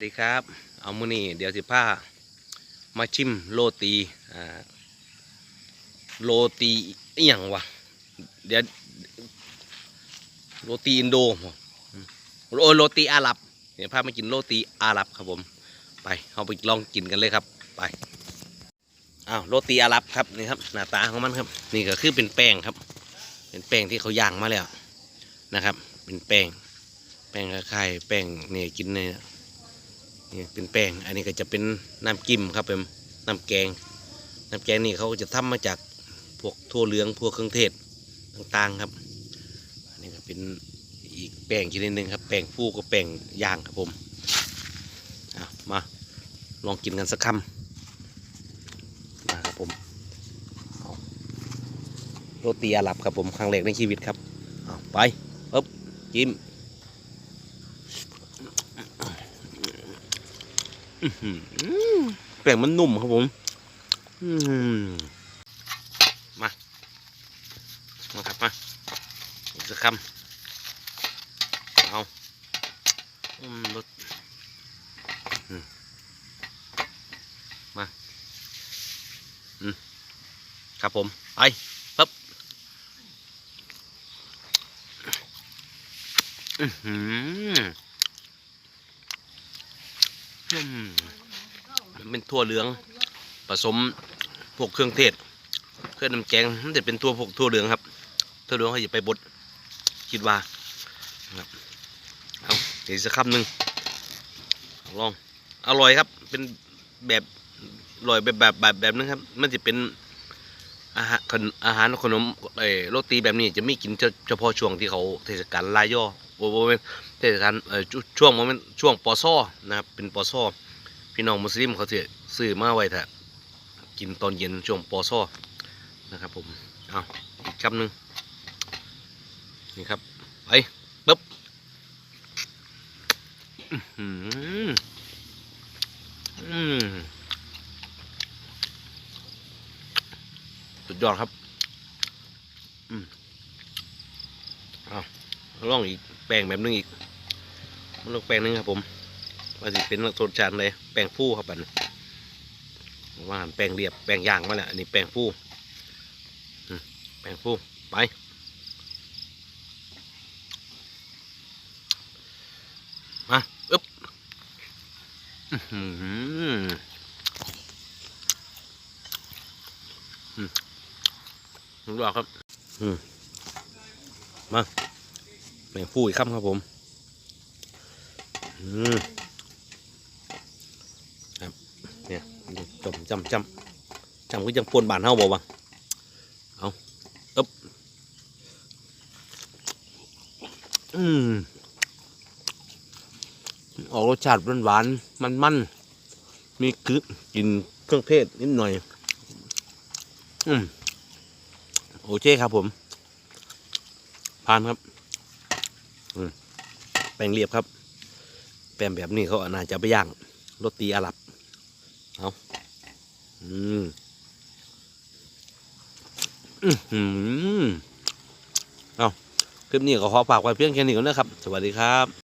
สวัสดีครับ เอามือนี่เดี๋ยวสิพามาชิมโรตีอ่าโรตีอหย่างวะเดี๋ยวโรตีอินโดบ่อืมโรโรตีอาหรับเดี๋ยวพามากินโรตีอาหรับครับผม ไปเอาไปลองกินกันเลยครับ ไปอ้าวโรตีอาหรับครับนี่ครับหน้าตาของมันครับ นี่ก็คือเป็นแป้งครับ เป็นแป้งที่เขาย่างมาแล้วนะครับ เป็นแป้ง แป้งคล้ายๆแป้งเนี่ยกินเนี่ย นี่เป็นแป้ง อันนี้ก็จะเป็นน้ำจิ้มครับเป็นน้ำแกง น้ำแกงนี่เขาจะทำมาจากพวกทั่วเหลืองพวกเครื่องเทศต่างๆครับ อันนี้ก็เป็นอีกแป้งชนิดหนึ่งครับ แป้งฟูกับแป้งย่างครับผมอะมาลองกินกันสักคำมาครับผมโรตีอาหรับครับผมครั้งแรกในชีวิตครับเอาไปปึ๊บจิ้ม อื้อหือ แป้งมันนุ่มครับผมมา มาครับมาอีกสักคำเอาอืมรสมาอืมครับผม ไปปั๊บอือหืออืม เป็นถั่วเหลือง ผสมพวกเครื่องเทศ เครื่องน้ำแกงมันจะเป็นตัวพวกถั่วเหลืองครับถั่วเหลืองเขาจะไปบดคิดว่าครับเอาเดี๋ยวอีกสักคำหนึ่งลองอร่อยครับ เป็นแบบอร่อยแบบแบบแบบแบบนึงครับ มันจะเป็น อาหารขนอาหารขนมเออโรตีแบบนี้จะไม่กินเฉพาะช่วงที่เขาเทศกาลลายย่อโอ้โหเป็นเทศกาลเอ่อช่วช่วงโมเมนช่วงปอซ่อนะครับเป็นปอซ่อพี่น้องมุสลิมเขาจะซื้อมาไว้ถ้ากินตอนเย็นช่วงปอซ่อนะครับผมเอาอีกคำหนึ่งนี่ครับไปปึ๊บอื้อหืออืม สุดยอดครับ อืมเอาลองอีกแป้งแบบนึงอีกมันต้องแป้งนึงครับ ผมว่าสิเป็นรสชาติเลยแป้งฟูครับอันว่าแป้งเรียบแป้งย่างมาแหละอันนี้แป้งฟูแป้งฟูไปมาอึ๊บอื้ อหืออืมรู้ว่าครับ อืมมาแป้งฟูอีกคำครับผม อืมครับเนี่ยจมจำจำจำก็ยังปวนบานเฮาบ่วะเอาอึ๊บอืมออกรสชาติหวานๆมันมันมีกึกลินเครื่องเทศนิดหน่อย อืม โอเคครับผมผ่านครับแป้งเรียบครับ แป้งแบบนี้เขาน่าจจะไปย่างโรตีอาหรับเอาอืมอือหือเอาคลิปนี้ก็ขอฝากไว้เพียงแค่นี้ก่อนนะครับ สวัสดีครับ